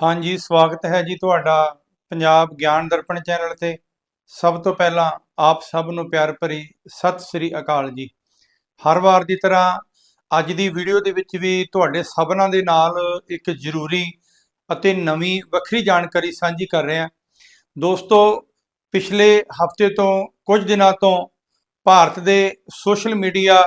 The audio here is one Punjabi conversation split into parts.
ਹਾਂਜੀ, ਸਵਾਗਤ ਹੈ ਜੀ ਤੁਹਾਡਾ ਪੰਜਾਬ ਗਿਆਨ ਦਰਪਣ ਚੈਨਲ ਤੇ। ਸਭ ਤੋਂ ਪਹਿਲਾਂ ਆਪ ਸਭ ਨੂੰ ਪਿਆਰ ਭਰੀ ਸਤਿ ਸ੍ਰੀ ਅਕਾਲ ਜੀ। ਹਰ ਵਾਰ ਦੀ ਤਰ੍ਹਾਂ ਅੱਜ ਦੀ ਵੀਡੀਓ ਦੇ ਵਿੱਚ ਵੀ ਤੁਹਾਡੇ ਸਭਨਾਂ ਦੇ ਨਾਲ ਇੱਕ ਜ਼ਰੂਰੀ ਅਤੇ ਨਵੀਂ ਵੱਖਰੀ ਜਾਣਕਾਰੀ ਸਾਂਝੀ ਕਰ ਰਹੇ। ਹਾਂ ਦੋਸਤੋ, ਪਿਛਲੇ ਹਫ਼ਤੇ ਤੋਂ ਕੁਝ ਦਿਨਾਂ ਤੋਂ ਭਾਰਤ ਦੇ social media,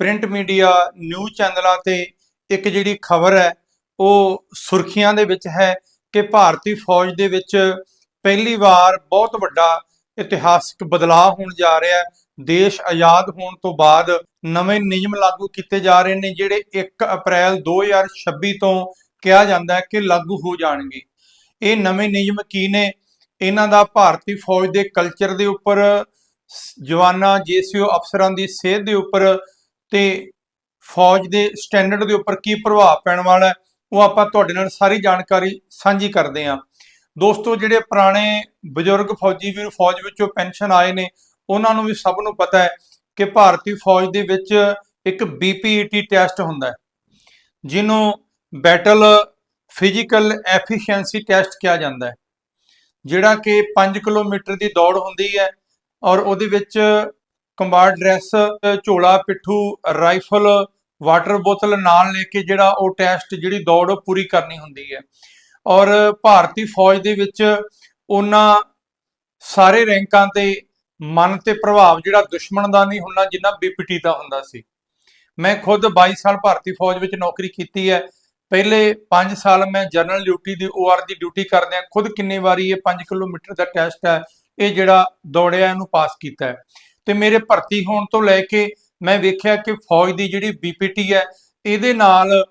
print media, news ਚੈਨਲਾਂ ਤੇ ਇੱਕ ਜਿਹੜੀ ਖਬਰ ਹੈ ਉਹ ਸੁਰਖੀਆਂ ਦੇ ਵਿੱਚ ਹੈ ਕਿ ਭਾਰਤੀ ਫੌਜ ਦੇ ਵਿੱਚ ਪਹਿਲੀ ਵਾਰ ਬਹੁਤ ਵੱਡਾ ਇਤਿਹਾਸਿਕ ਬਦਲਾਅ ਹੋਣ ਜਾ ਰਿਹਾ ਹੈ। ਦੇਸ਼ ਆਜ਼ਾਦ ਹੋਣ ਤੋਂ ਬਾਅਦ ਨਵੇਂ ਨਿਯਮ ਲਾਗੂ ਕੀਤੇ ਜਾ ਰਹੇ ਨੇ, ਜਿਹੜੇ 1 ਅਪ੍ਰੈਲ 2026 ਤੋਂ ਕਿਹਾ ਜਾਂਦਾ ਹੈ ਕਿ ਲਾਗੂ ਹੋ ਜਾਣਗੇ। ਇਹ ਨਵੇਂ ਨਿਯਮ ਕੀ ਨੇ? ਇਹਨਾਂ ਦਾ ਭਾਰਤੀ ਫੌਜ ਦੇ ਕਲਚਰ ਦੇ ਉੱਪਰ, ਸ- ਜਵਾਨਾਂ, ਜੀਸੀਓ ਅਫਸਰਾਂ ਦੀ ਸਿਹਤ ਦੇ ਉੱਪਰ ਤੇ ਫੌਜ ਦੇ ਸਟੈਂਡਰਡ ਦੇ ਉੱਪਰ ਕੀ ਪ੍ਰਭਾਵ ਪੈਣ ਵਾਲਾ ਹੈ? ਉਹ ਆਪਾਂ ਤੁਹਾਡੇ ਨਾਲ ਸਾਰੀ ਜਾਣਕਾਰੀ ਸਾਂਝੀ ਕਰਦੇ ਹਾਂ। ਦੋਸਤੋ, ਜਿਹੜੇ ਪੁਰਾਣੇ ਬਜ਼ੁਰਗ ਫੌਜੀ ਵੀਰ ਫੌਜ ਵਿੱਚੋਂ ਪੈਨਸ਼ਨ ਆਏ ਨੇ, ਉਹਨਾਂ ਨੂੰ ਵੀ ਸਭ ਨੂੰ ਪਤਾ ਹੈ ਕਿ ਭਾਰਤੀ ਫੌਜ ਦੇ ਵਿੱਚ ਇੱਕ ਬੀਪੀਈਟੀ ਟੈਸਟ ਹੁੰਦਾ ਹੈ, ਜਿਹਨੂੰ ਬੈਟਲ ਫਿਜ਼ੀਕਲ ਐਫੀਸ਼ੀਐਂਸੀ ਟੈਸਟ ਕਿਹਾ ਜਾਂਦਾ ਹੈ, ਜਿਹੜਾ ਕਿ 5 ਕਿਲੋਮੀਟਰ ਦੀ ਦੌੜ ਹੁੰਦੀ ਹੈ ਔਰ ਉਹਦੇ ਵਿੱਚ ਕੰਬਾਰਡ ਡਰੈਸ ਝੋਲਾ, ਪਿੱਠੂ, ਰਾਈਫਲ ਵਾਟਰ ਬੋਤਲ ਨਾਲ ਲੈ ਕੇ ਜਿਹੜਾ ਉਹ ਟੈਸਟ ਜਿਹੜੀ ਦੌੜ ਉਹ ਪੂਰੀ ਕਰਨੀ ਹੁੰਦੀ ਹੈ। ਔਰ ਭਾਰਤੀ ਫੌਜ ਦੇ ਵਿੱਚ ਉਹਨਾਂ ਸਾਰੇ ਰੈਂਕਾਂ ਤੇ ਮਨ ਤੇ ਪ੍ਰਭਾਵ ਜਿਹੜਾ ਦੁਸ਼ਮਣ ਦਾ ਨਹੀਂ ਹੁੰਦਾ, ਜਿੰਨਾ ਬੀਪੀਟੀ ਦਾ ਹੁੰਦਾ ਸੀ। ਮੈਂ ਖੁਦ 22 ਸਾਲ ਭਾਰਤੀ ਫੌਜ ਵਿੱਚ ਨੌਕਰੀ ਕੀਤੀ ਹੈ। ਪਹਿਲੇ 5 ਸਾਲ ਮੈਂ ਜਨਰਲ ਡਿਊਟੀ ਦੀ ਓਆਰ ਦੀ ਡਿਊਟੀ ਕਰਦਿਆਂ ਖੁਦ ਕਿੰਨੇ ਵਾਰੀ ਇਹ 5 ਕਿਲੋਮੀਟਰ ਦਾ ਟੈਸਟ ਹੈ, ਇਹ ਜਿਹੜਾ ਦੌੜਿਆ ਇਹਨੂੰ ਪਾਸ ਕੀਤਾ ਹੈ। ਤੇ ਮੇਰੇ ਭਰਤੀ ਹੋਣ ਤੋਂ ਲੈ ਕੇ ਮੈਂ ਵੇਖਿਆ ਕਿ ਫੌਜ ਦੀ ਜਿਹੜੀ ਬੀਪੀਟੀ ਹੈ, ਇਹਦੇ ਨਾਲ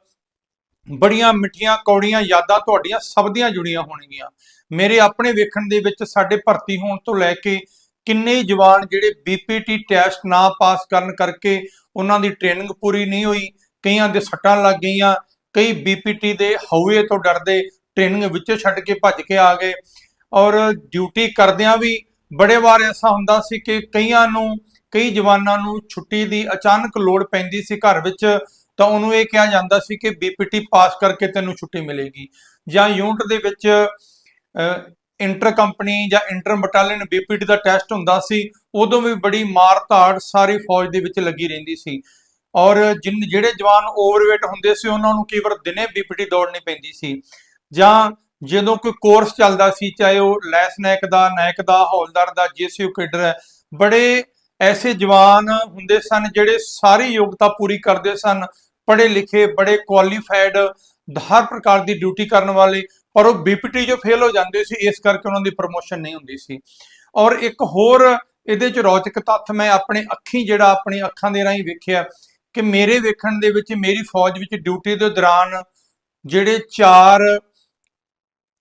ਬੜੀਆਂ ਮਿੱਠੀਆਂ ਕੌੜੀਆਂ ਯਾਦਾਂ ਤੁਹਾਡੀਆਂ ਸਭ ਦੀਆਂ ਜੁੜੀਆਂ ਹੋਣਗੀਆਂ। ਮੇਰੇ ਆਪਣੇ ਵੇਖਣ ਦੇ ਵਿੱਚ ਸਾਡੇ ਭਰਤੀ ਹੋਣ ਤੋਂ ਲੈ ਕੇ ਕਿੰਨੇ ਜਵਾਨ ਜਿਹੜੇ ਬੀਪੀਟੀ ਟੈਸਟ ਨਾ ਪਾਸ ਕਰਨ ਕਰਕੇ ਉਹਨਾਂ ਦੀ ਟ੍ਰੇਨਿੰਗ ਪੂਰੀ ਨਹੀਂ ਹੋਈ, ਕਈਆਂ ਦੇ ਸੱਟਾਂ ਲੱਗ ਗਈਆਂ, ਕਈ ਬੀਪੀਟੀ ਦੇ ਹਊਏ ਤੋਂ ਡਰਦੇ ਟ੍ਰੇਨਿੰਗ ਵਿੱਚ ਛੱਡ ਕੇ ਭੱਜ ਕੇ ਆ ਗਏ। ਔਰ ਡਿਊਟੀ ਕਰਦਿਆਂ ਵੀ ਬੜੇ ਵਾਰ ਐਸਾ ਹੁੰਦਾ ਸੀ ਕਿ ਕਈਆਂ ਨੂੰ ਕਈ ਜਵਾਨਾਂ ਨੂੰ ਛੁੱਟੀ ਦੀ ਅਚਾਨਕ ਲੋੜ ਪੈਂਦੀ ਸੀ ਘਰ ਵਿੱਚ, ਤਾਂ ਉਹਨੂੰ ਇਹ ਕਿਹਾ ਜਾਂਦਾ ਸੀ ਕਿ ਬੀਪੀਟੀ ਪਾਸ ਕਰਕੇ ਤੈਨੂੰ ਛੁੱਟੀ ਮਿਲੇਗੀ। ਜਾਂ ਯੂਨਿਟ ਦੇ ਵਿੱਚ ਇੰਟਰ ਕੰਪਨੀ ਜਾਂ ਇੰਟਰ ਬਟਾਲੀਅਨ ਬੀਪੀਟੀ ਦਾ ਟੈਸਟ ਹੁੰਦਾ ਸੀ, ਉਦੋਂ ਵੀ ਬੜੀ ਮਾਰ ਧਾੜ ਸਾਰੀ ਫੌਜ ਦੇ ਵਿੱਚ ਲੱਗੀ ਰਹਿੰਦੀ ਸੀ। ਔਰ ਜਿਨ, ਜਿਹੜੇ ਜਵਾਨ ਓਵਰਵੇਟ ਹੁੰਦੇ ਸੀ, ਉਹਨਾਂ ਨੂੰ ਕਈ ਵਾਰ ਦਿਨੇ ਬੀਪੀਟੀ ਦੌੜਨੀ ਪੈਂਦੀ ਸੀ। ਜਾਂ ਜਦੋਂ ਕੋਈ ਕੋਰਸ ਚੱਲਦਾ ਸੀ, ਚਾਹੇ ਉਹ ਲੈਸਨੈਕ ਦਾ ਨਾਇਕ ਦਾ, ਹੌਲਦਾਰ ਦਾ ਜੀਸੀਯੂ ਕੇਡਰ ਹੈ, ਬੜੇ ਐਸੇ ਜਵਾਨ ਹੁੰਦੇ ਸਨ ਜਿਹੜੇ ਸਾਰੀ ਯੋਗਤਾ ਪੂਰੀ ਕਰਦੇ ਸਨ, ਪੜ੍ਹੇ ਲਿਖੇ, ਬੜੇ ਕੁਆਲੀਫਾਈਡ ਹਰ ਪ੍ਰਕਾਰ ਦੀ ਡਿਊਟੀ ਕਰਨ ਵਾਲੇ, ਪਰ ਉਹ ਬੀਪੀਟੀ ਜੋ ਫੇਲ ਹੋ ਜਾਂਦੇ ਸੀ, ਇਸ ਕਰਕੇ ਉਹਨਾਂ ਦੀ ਪ੍ਰਮੋਸ਼ਨ ਨਹੀਂ ਹੁੰਦੀ ਸੀ। ਔਰ ਇੱਕ ਹੋਰ ਇਹਦੇ ਚ ਰੌਚਕ ਤੱਥ ਮੈਂ ਆਪਣੇ ਅੱਖੀਂ, ਜਿਹੜਾ ਆਪਣੀ ਅੱਖਾਂ ਦੇ ਰਾਹੀਂ ਵੇਖਿਆ, ਕਿ ਮੇਰੇ ਵੇਖਣ ਦੇ ਵਿੱਚ, ਮੇਰੀ ਫੌਜ ਵਿੱਚ ਡਿਊਟੀ ਦੇ ਦੌਰਾਨ ਜਿਹੜੇ ਚਾਰ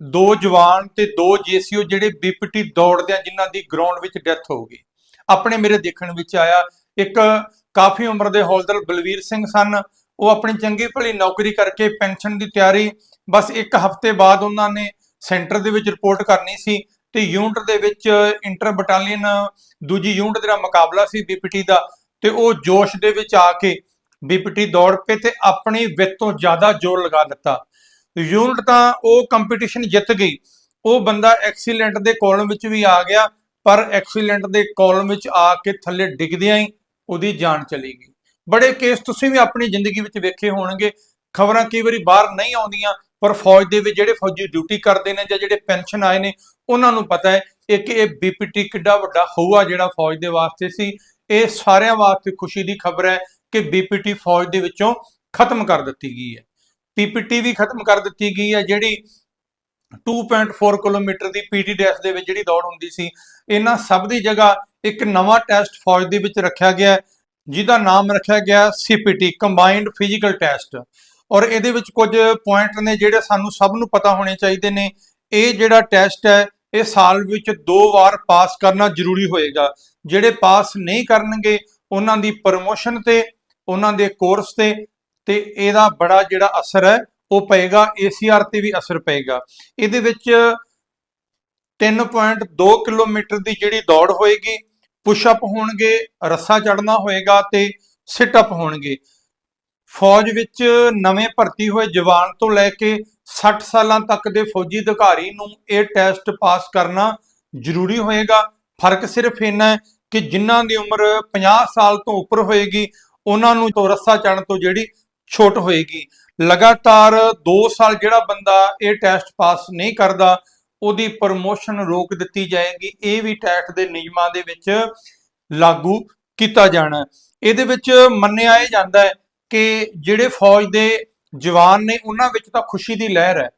ਦੋ ਜਵਾਨ ਤੇ ਦੋ ਜੀਸੀਓ ਜਿਹੜੇ ਬੀਪੀਟੀ ਦੌੜਦੇ ਆ, ਜਿਨ੍ਹਾਂ ਦੀ ਗਰਾਊਂਡ ਵਿੱਚ ਡੈਥ ਹੋ ਗਈ। ਆਪਣੇ ਮੇਰੇ ਦੇਖਣ ਵਿੱਚ ਆਇਆ। ਇੱਕ ਕਾਫੀ ਉਮਰ ਦੇ ਹੌਲਦਾਰ ਬਲਵੀਰ ਸਿੰਘ ਸਨ। ਉਹ ਆਪਣੀ ਚੰਗੀ ਭਲੀ ਨੌਕਰੀ ਕਰਕੇ ਪੈਨਸ਼ਨ ਦੀ ਤਿਆਰੀ, ਬਸ ਇੱਕ ਹਫ਼ਤੇ ਬਾਅਦ ਉਹਨਾਂ ਨੇ ਸੈਂਟਰ ਦੇ ਵਿੱਚ ਰਿਪੋਰਟ ਕਰਨੀ ਸੀ ਤੇ ਯੂਨਿਟ ਦੇ ਵਿੱਚ ਇੰਟਰ ਬਟਾਲੀਅਨ, ਦੂਜੀ ਯੂਨਿਟ ਦਾ ਮੁਕਾਬਲਾ ਸੀ ਬੀਪੀਟੀ ਦਾ ਤੇ ਉਹ ਜੋਸ਼ ਦੇ ਵਿੱਚ ਆ ਕੇ ਬੀਪੀਟੀ ਦੌੜ ਪਏ ਤੇ ਆਪਣੀ ਵਿੱਤ ਤੋਂ ਜ਼ਿਆਦਾ ਜ਼ੋਰ ਲਗਾ ਦਿੱਤਾ। ਯੂਨਿਟ ਤਾਂ ਉਹ ਕੰਪੀਟੀਸ਼ਨ ਜਿੱਤ ਗਈ। ਉਹ ਬੰਦਾ ਐਕਸੀਲੈਂਟ ਦੇ ਕਾਲਮ ਵਿੱਚ ਵੀ ਆ ਗਿਆ ਪਰ ਐਕਸੀਡੈਂਟ ਦੇ ਕਾਲਮ ਵਿੱਚ ਆ ਕੇ ਥੱਲੇ ਡਿੱਗਦਿਆਂ ਹੀ ਉਹਦੀ ਜਾਨ ਚਲੀ ਗਈ। ਬੜੇ ਕੇਸ ਤੁਸੀਂ ਵੀ ਆਪਣੀ ਜ਼ਿੰਦਗੀ ਵਿੱਚ ਵੇਖੇ ਹੋਣਗੇ। ਖਬਰਾਂ ਕਈ ਵਾਰੀ ਬਾਹਰ ਨਹੀਂ ਆਉਂਦੀਆਂ, ਪਰ ਫੌਜ ਦੇ ਵਿੱਚ ਜਿਹੜੇ ਫੌਜੀ ਡਿਊਟੀ ਕਰਦੇ ਨੇ ਜਾਂ ਜਿਹੜੇ ਪੈਨਸ਼ਨ ਆਏ ਨੇ, ਉਹਨਾਂ ਨੂੰ ਪਤਾ ਹੈ ਇਹ ਕਿ ਇਹ ਬੀਪੀਟੀ ਕਿੱਡਾ ਵੱਡਾ ਹੋਊਗਾ ਜਿਹੜਾ ਫੌਜ ਦੇ ਵਾਸਤੇ ਸੀ। ਇਹ ਸਾਰਿਆਂ ਵਾਸਤੇ ਖੁਸ਼ੀ ਦੀ ਖਬਰ ਹੈ ਕਿ ਬੀਪੀਟੀ ਫੌਜ ਦੇ ਵਿੱਚੋਂ ਖਤਮ ਕਰ ਦਿੱਤੀ ਗਈ ਹੈ। ਪੀਪੀਟੀ ਵੀ ਖਤਮ ਕਰ ਦਿੱਤੀ ਗਈ ਹੈ, ਜਿਹੜੀ 2.4 ਕਿਲੋਮੀਟਰ ਦੀ ਪੀਟੀ ਡੈਸ਼ ਦੇ ਵਿੱਚ ਜਿਹੜੀ ਦੌੜ ਹੁੰਦੀ ਸੀ, ਇਹਨਾਂ ਸਭ ਦੀ ਜਗ੍ਹਾ ਇੱਕ ਨਵਾਂ ਟੈਸਟ ਫੌਜ ਦੇ ਵਿੱਚ ਰੱਖਿਆ ਗਿਆ ਜਿਹਦਾ ਨਾਮ ਰੱਖਿਆ ਗਿਆ ਸੀਪੀਟੀ ਕੰਬਾਈਨਡ ਫਿਜ਼ੀਕਲ ਟੈਸਟ ਔਰ ਇਹਦੇ ਵਿੱਚ ਕੁਝ ਪੁਆਇੰਟ ਨੇ ਜਿਹੜੇ ਸਾਨੂੰ ਸਭ ਨੂੰ ਪਤਾ ਹੋਣੇ ਚਾਹੀਦੇ ਨੇ। ਇਹ ਜਿਹੜਾ ਟੈਸਟ ਹੈ, ਇਹ ਸਾਲ ਵਿੱਚ ਦੋ ਵਾਰ ਪਾਸ ਕਰਨਾ ਜ਼ਰੂਰੀ ਹੋਏਗਾ। ਜਿਹੜੇ ਪਾਸ ਨਹੀਂ ਕਰਨਗੇ, ਉਹਨਾਂ ਦੀ ਪ੍ਰਮੋਸ਼ਨ ਤੇ, ਉਹਨਾਂ ਦੇ ਕੋਰਸ ਤੇ ਤੇ ਇਹਦਾ ਬੜਾ ਜਿਹੜਾ ਅਸਰ ਹੈ ਉਹ ਪਏਗਾ ਏਸੀਆਰ ਤੇ ਵੀ ਅਸਰ ਪਏਗਾ। ਇਹਦੇ ਵਿੱਚ 3.2 ਕਿਲੋਮੀਟਰ ਦੀ ਜਿਹੜੀ ਦੌੜ ਹੋਏਗੀ ਪੁਸ਼ ਅਪ ਹੋਣਗੇ, ਰੱਸਾ ਚੜਨਾ ਹੋਏਗਾ ਤੇ ਸਿਟ ਅਪ ਹੋਣਗੇ। ਫੌਜ ਵਿੱਚ ਨਵੇਂ ਭਰਤੀ ਹੋਏ ਜਵਾਨ ਤੋਂ ਲੈ ਕੇ 60 ਸਾਲਾਂ ਤੱਕ ਦੇ ਫੌਜੀ ਅਧਿਕਾਰੀ ਨੂੰ ਇਹ ਟੈਸਟ ਪਾਸ ਕਰਨਾ ਜ਼ਰੂਰੀ ਹੋਏਗਾ। ਫ਼ਰਕ ਸਿਰਫ ਇੰਨਾ ਹੈ ਕਿ ਜਿਨ੍ਹਾਂ ਦੀ ਉਮਰ 50 ਸਾਲ ਤੋਂ ਉੱਪਰ ਹੋਏਗੀ, ਉਹਨਾਂ ਨੂੰ ਤੋਂ ਰੱਸਾ ਚੜਨ ਤੋਂ ਜਿਹੜੀ ਛੋਟ ਹੋਏਗੀ। ਲਗਾਤਾਰ 2 ਸਾਲ ਜਿਹੜਾ ਬੰਦਾ ਇਹ ਟੈਸਟ ਪਾਸ ਨਹੀਂ ਕਰਦਾ, ਉਹਦੀ ਪ੍ਰਮੋਸ਼ਨ ਰੋਕ ਦਿੱਤੀ ਜਾਏਗੀ। ਇਹ ਵੀ ਟੈਟ ਦੇ ਨਿਯਮਾਂ ਦੇ ਵਿੱਚ ਲਾਗੂ ਕੀਤਾ ਜਾਣਾ ਇਹਦੇ ਵਿੱਚ ਮੰਨਿਆ ਇਹ ਜਾਂਦਾ ਹੈ ਕਿ ਜਿਹੜੇ ਫੌਜ ਦੇ ਜਵਾਨ ਨੇ, ਉਹਨਾਂ ਵਿੱਚ ਤਾਂ ਖੁਸ਼ੀ ਦੀ ਲਹਿਰ ਹੈ।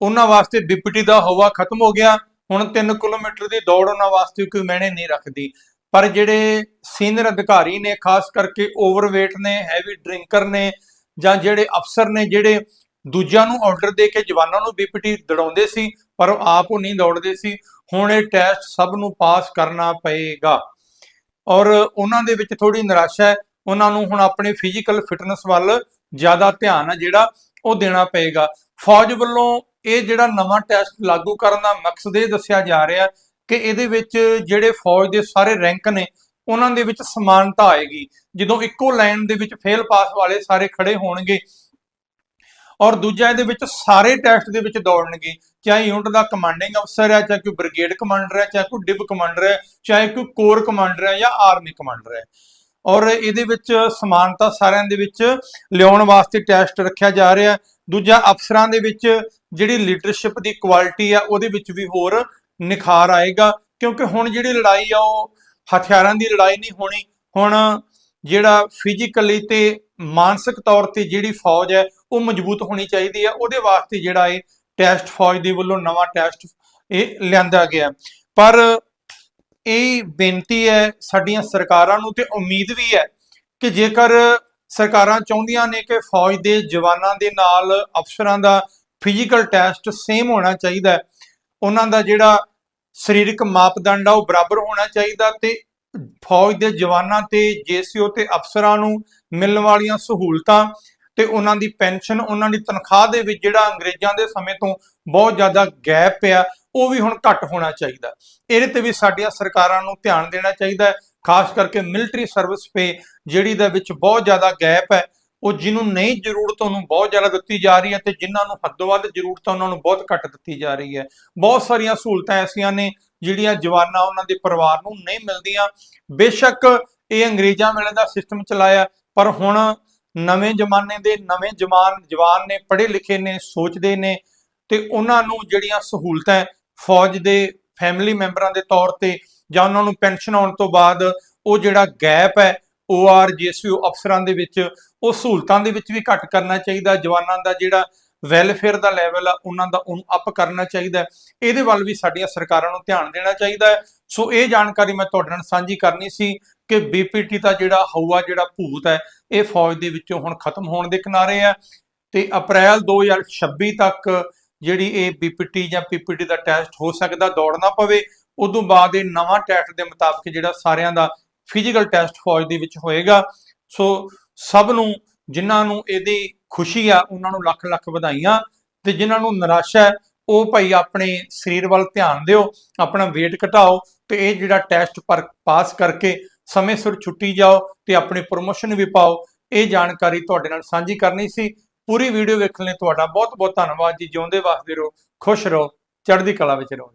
ਉਹਨਾਂ ਵਾਸਤੇ ਬਿਪਟੀ ਦਾ ਹਵਾ ਖਤਮ ਹੋ ਗਿਆ। ਹੁਣ 3 ਕਿਲੋਮੀਟਰ ਦੀ ਦੌੜ ਉਹਨਾਂ ਵਾਸਤੇ ਕੋਈ ਮੈਨੇ ਨਹੀਂ ਰੱਖਦੀ। ਪਰ ਜਿਹੜੇ ਸੀਨੀਅਰ ਅਧਿਕਾਰੀ ਨੇ, ਖਾਸ ਕਰਕੇ ਓਵਰਵੇਟ ਨੇ ਹੈਵੀ ਡਰਿੰਕਰ ਨੇ ਜਾਂ ਜਿਹੜੇ ਅਫਸਰ ਨੇ ਜਿਹੜੇ ਦੂਜਿਆਂ ਨੂੰ ਆਰਡਰ ਦੇ ਕੇ ਜਵਾਨਾਂ ਨੂੰ ਬੀਪੀਟੀ ਦੜਾਉਂਦੇ ਸੀ, ਪਰ ਉਹ ਆਪ ਉਹ ਨਹੀਂ ਦੌੜਦੇ ਸੀ, ਹੁਣ ਇਹ ਟੈਸਟ ਸਭ ਨੂੰ ਪਾਸ ਕਰਨਾ ਪਏਗਾ। ਔਰ ਉਹਨਾਂ ਦੇ ਵਿੱਚ ਥੋੜੀ ਨਿਰਾਸ਼ਾ ਹੈ, ਉਹਨਾਂ ਨੂੰ ਹੁਣ ਆਪਣੇ ਫਿਜ਼ੀਕਲ ਫਿਟਨੈਸ ਵੱਲ ਜ਼ਿਆਦਾ ਧਿਆਨ ਹੈ ਜਿਹੜਾ ਉਹ ਦੇਣਾ ਪਏਗਾ। ਫੌਜ ਵੱਲੋਂ ਇਹ ਜਿਹੜਾ ਨਵਾਂ ਟੈਸਟ ਲਾਗੂ ਕਰਨ ਦਾ ਮਕਸਦ ਇਹ ਦੱਸਿਆ ਜਾ ਰਿਹਾ ਕਿ ਇਹਦੇ ਵਿੱਚ ਜਿਹੜੇ ਫੌਜ ਦੇ ਸਾਰੇ ਰੈਂਕ ਨੇ ਉਹਨਾਂ ਦੇ ਵਿੱਚ ਸਮਾਨਤਾ ਆਏਗੀ। ਜਦੋਂ ਇੱਕੋ ਲਾਈਨ ਦੇ ਵਿੱਚ ਫੇਲ ਪਾਸ ਵਾਲੇ ਸਾਰੇ ਖੜੇ ਹੋਣਗੇ ਔਰ ਦੂਜਾ ਇਹਦੇ ਵਿੱਚ ਸਾਰੇ ਟੈਸਟ ਦੇ ਵਿੱਚ ਦੌੜਨਗੇ, ਚਾਹੇ ਯੂਨਿਟ ਦਾ ਕਮਾਂਡਿੰਗ ਅਫਸਰ ਹੈ, ਚਾਹੇ ਕੋਈ ਬ੍ਰਿਗੇਡ ਕਮਾਂਡਰ ਹੈ, ਚਾਹੇ ਕੋਈ ਡਿਬ ਕਮਾਂਡਰ ਹੈ, ਚਾਹੇ ਕੋਈ ਕੋਰ ਕਮਾਂਡਰ ਹੈ ਜਾਂ ਆਰਮੀ ਕਮਾਂਡਰ ਹੈ। ਔਰ ਇਹਦੇ ਵਿੱਚ ਸਮਾਨਤਾ ਸਾਰਿਆਂ ਦੇ ਵਿੱਚ ਲਿਆਉਣ ਵਾਸਤੇ ਟੈਸਟ ਰੱਖਿਆ ਜਾ ਰਿਹਾ ਦੂਜਾ ਅਫਸਰਾਂ ਦੇ ਵਿੱਚ ਜਿਹੜੀ ਲੀਡਰਸ਼ਿਪ ਦੀ ਕੁਆਲਿਟੀ ਆ ਉਹਦੇ ਵਿੱਚ ਵੀ ਹੋਰ ਨਿਖਾਰ ਆਏਗਾ, ਕਿਉਂਕਿ ਹੁਣ ਜਿਹੜੀ ਲੜਾਈ ਆ, ਉਹ ਹਥਿਆਰਾਂ ਦੀ ਲੜਾਈ ਨਹੀਂ ਹੋਣੀ। ਹੁਣ ਜਿਹੜਾ ਫਿਜ਼ੀਕਲੀ ਤੇ ਮਾਨਸਿਕ ਤੌਰ ਤੇ ਜਿਹੜੀ ਫੌਜ ਹੈ, ਉਹ ਮਜ਼ਬੂਤ ਹੋਣੀ ਚਾਹੀਦੀ ਹੈ। ਉਹਦੇ ਵਾਸਤੇ ਜਿਹੜਾ ਇਹ ਟੈਸਟ ਫੌਜ ਦੇ ਵੱਲੋਂ ਨਵਾਂ ਟੈਸਟ ਇਹ ਲਿਆਂਦਾ ਗਿਆ। ਪਰ ਇਹ ਬੇਨਤੀ ਹੈ ਸਾਡੀਆਂ ਸਰਕਾਰਾਂ ਨੂੰ ਤੇ ਉਮੀਦ ਵੀ ਹੈ ਕਿ ਜੇਕਰ ਸਰਕਾਰਾਂ ਚਾਹੁੰਦੀਆਂ ਨੇ ਕਿ ਫੌਜ ਦੇ ਜਵਾਨਾਂ ਦੇ ਨਾਲ ਅਫਸਰਾਂ ਦਾ ਫਿਜ਼ੀਕਲ ਟੈਸਟ ਸੇਮ ਹੋਣਾ ਚਾਹੀਦਾ ਉਹਨਾਂ ਦਾ ਜਿਹੜਾ ਸਰੀਰਕ ਮਾਪਦੰਡ ਆ, ਉਹ ਬਰਾਬਰ ਹੋਣਾ ਚਾਹੀਦਾ ਤੇ ਫੌਜ ਦੇ ਜਵਾਨਾਂ ਤੇ, ਜੀਸੀਓ ਤੇ ਅਫਸਰਾਂ ਨੂੰ ਮਿਲਣ ਵਾਲੀਆਂ ਸਹੂਲਤਾਂ ਤੇ ਉਹਨਾਂ ਦੀ ਪੈਨਸ਼ਨ, ਉਹਨਾਂ ਦੀ ਤਨਖਾਹ ਦੇ ਵਿੱਚ ਜਿਹੜਾ ਅੰਗਰੇਜ਼ਾਂ ਦੇ ਸਮੇਂ ਤੋਂ ਬਹੁਤ ਜ਼ਿਆਦਾ ਗੈਪ ਪਿਆ, ਉਹ ਵੀ ਹੁਣ ਘੱਟ ਹੋਣਾ ਚਾਹੀਦਾ। ਇਹਦੇ ਤੇ ਵੀ ਸਾਡੀਆਂ ਸਰਕਾਰਾਂ ਨੂੰ ਧਿਆਨ ਦੇਣਾ ਚਾਹੀਦਾ ਹੈ, ਖਾਸ ਕਰਕੇ ਮਿਲਟਰੀ ਸਰਵਿਸ ਪੇ, ਜਿਹੜੀ ਦੇ ਵਿੱਚ ਬਹੁਤ ਜ਼ਿਆਦਾ ਗੈਪ ਹੈ ਉਹ ਜਿਹਨੂੰ ਨਹੀਂ ਜ਼ਰੂਰਤ ਉਹਨੂੰ ਬਹੁਤ ਜ਼ਿਆਦਾ ਦਿੱਤੀ ਜਾ ਰਹੀ ਹੈ ਤੇ ਜਿਨ੍ਹਾਂ ਨੂੰ ਹੱਦੋਂ ਵੱਧ ਜ਼ਰੂਰਤ ਹੈ, ਉਹਨਾਂ ਨੂੰ ਬਹੁਤ ਘੱਟ ਦਿੱਤੀ ਜਾ ਰਹੀ ਹੈ। ਬਹੁਤ ਸਾਰੀਆਂ ਸਹੂਲਤਾਂ ਐਸੀਆਂ ਨੇ ਜਿਹੜੀਆਂ ਜਵਾਨਾਂ ਉਹਨਾਂ ਦੇ ਪਰਿਵਾਰ ਨੂੰ ਨਹੀਂ ਮਿਲਦੀਆਂ। ਬੇਸ਼ੱਕ ਇਹ ਅੰਗਰੇਜ਼ਾਂ ਵੇਲੇ ਦਾ ਸਿਸਟਮ ਚਲਾਇਆ, ਪਰ ਹੁਣ ਨਵੇਂ ਜ਼ਮਾਨੇ ਦੇ ਨਵੇਂ ਜਵਾਨ ਜਵਾਨ ਨੇ ਪੜ੍ਹੇ ਲਿਖੇ ਨੇ, ਸੋਚਦੇ ਨੇ ਤੇ ਉਹਨਾਂ ਨੂੰ ਜਿਹੜੀਆਂ ਸਹੂਲਤਾਂ ਫੌਜ ਦੇ ਫੈਮਿਲੀ ਮੈਂਬਰਾਂ ਦੇ ਤੌਰ ਤੇ ਜਾਂ ਉਹਨਾਂ ਨੂੰ ਪੈਨਸ਼ਨ ਆਉਣ ਤੋਂ ਬਾਅਦ ਉਹ ਜਿਹੜਾ ਗੈਪ ਹੈ ਓਆਰ ਜੀਐਸਯੂ ਅਫਸਰਾਂ ਦੇ ਵਿੱਚ ਉਹ ਸਹੂਲਤਾਂ ਦੇ ਵਿੱਚ ਵੀ ਘੱਟ ਕਰਨਾ ਚਾਹੀਦਾ, ਜਵਾਨਾਂ ਦਾ ਜਿਹੜਾ ਵੈਲਫੇਅਰ ਦਾ ਲੈਵਲ ਆ, ਉਹਨਾਂ ਦਾ ਉਹਨੂੰ ਅਪ ਕਰਨਾ ਚਾਹੀਦਾ ਇਹਦੇ ਵੱਲ ਵੀ ਸਾਡੀਆਂ ਸਰਕਾਰਾਂ ਨੂੰ ਧਿਆਨ ਦੇਣਾ ਚਾਹੀਦਾ ਹੈ। ਸੋ ਇਹ ਜਾਣਕਾਰੀ ਮੈਂ ਤੁਹਾਡੇ ਨਾਲ ਸਾਂਝੀ ਕਰਨੀ ਸੀ ਕਿ ਬੀਪੀਟੀ ਦਾ ਜਿਹੜਾ ਹਵਾ ਜਿਹੜਾ ਭੂਤ ਹੈ, ਇਹ ਫੌਜ ਦੇ ਵਿੱਚੋਂ ਹੁਣ ਖਤਮ ਹੋਣ ਦੇ ਕਿਨਾਰੇ ਹੈ ਤੇ ਅਪ੍ਰੈਲ 2026 ਤੱਕ ਜਿਹੜੀ ਇਹ ਬੀਪੀਟੀ ਜਾਂ ਪੀਪੀਟੀ ਦਾ ਟੈਸਟ ਹੋ ਸਕਦਾ ਦੌੜਨਾ ਪਵੇ। ਉਦੋਂ ਬਾਅਦ ਇਹ ਨਵਾਂ ਟੈਸਟ ਦੇ ਮੁਤਾਬਕ ਜਿਹੜਾ ਸਾਰਿਆਂ ਦਾ ਫਿਜ਼ੀਕਲ ਟੈਸਟ ਫੌਜ ਦੇ ਵਿੱਚ ਹੋਏਗਾ। ਸੋ ਸਭ ਨੂੰ, ਜਿਨ੍ਹਾਂ ਨੂੰ ਇਹਦੀ ਖੁਸ਼ੀ ਆ, ਉਹਨਾਂ ਨੂੰ ਲੱਖ ਲੱਖ ਵਧਾਈਆਂ। ਤੇ ਜਿਨ੍ਹਾਂ ਨੂੰ ਨਿਰਾਸ਼ਾ ਹੈ, ਉਹ ਭਾਈ ਆਪਣੇ ਸਰੀਰ ਵੱਲ ਧਿਆਨ ਦਿਓ, ਆਪਣਾ weight ਘਟਾਓ ਤੇ ਇਹ ਜਿਹੜਾ ਟੈਸਟ ਪਰ ਪਾਸ ਕਰਕੇ ਸਮੇਂ ਸਿਰ ਛੁੱਟੀ ਜਾਓ ਤੇ ਆਪਣੀ ਪ੍ਰੋਮੋਸ਼ਨ ਵੀ ਪਾਓ। ਇਹ ਜਾਣਕਾਰੀ ਤੁਹਾਡੇ ਨਾਲ ਸਾਂਝੀ ਕਰਨੀ ਸੀ। ਪੂਰੀ ਵੀਡੀਓ ਵੇਖਣ ਲਈ ਤੁਹਾਡਾ ਬਹੁਤ ਬਹੁਤ ਧੰਨਵਾਦ ਜੀ। ਜਿਉਂਦੇ ਵਸਦੇ ਰਹੋ, ਖੁਸ਼ ਰਹੋ, ਚੜ੍ਹਦੀ ਕਲਾ ਵਿੱਚ ਰਹੋ।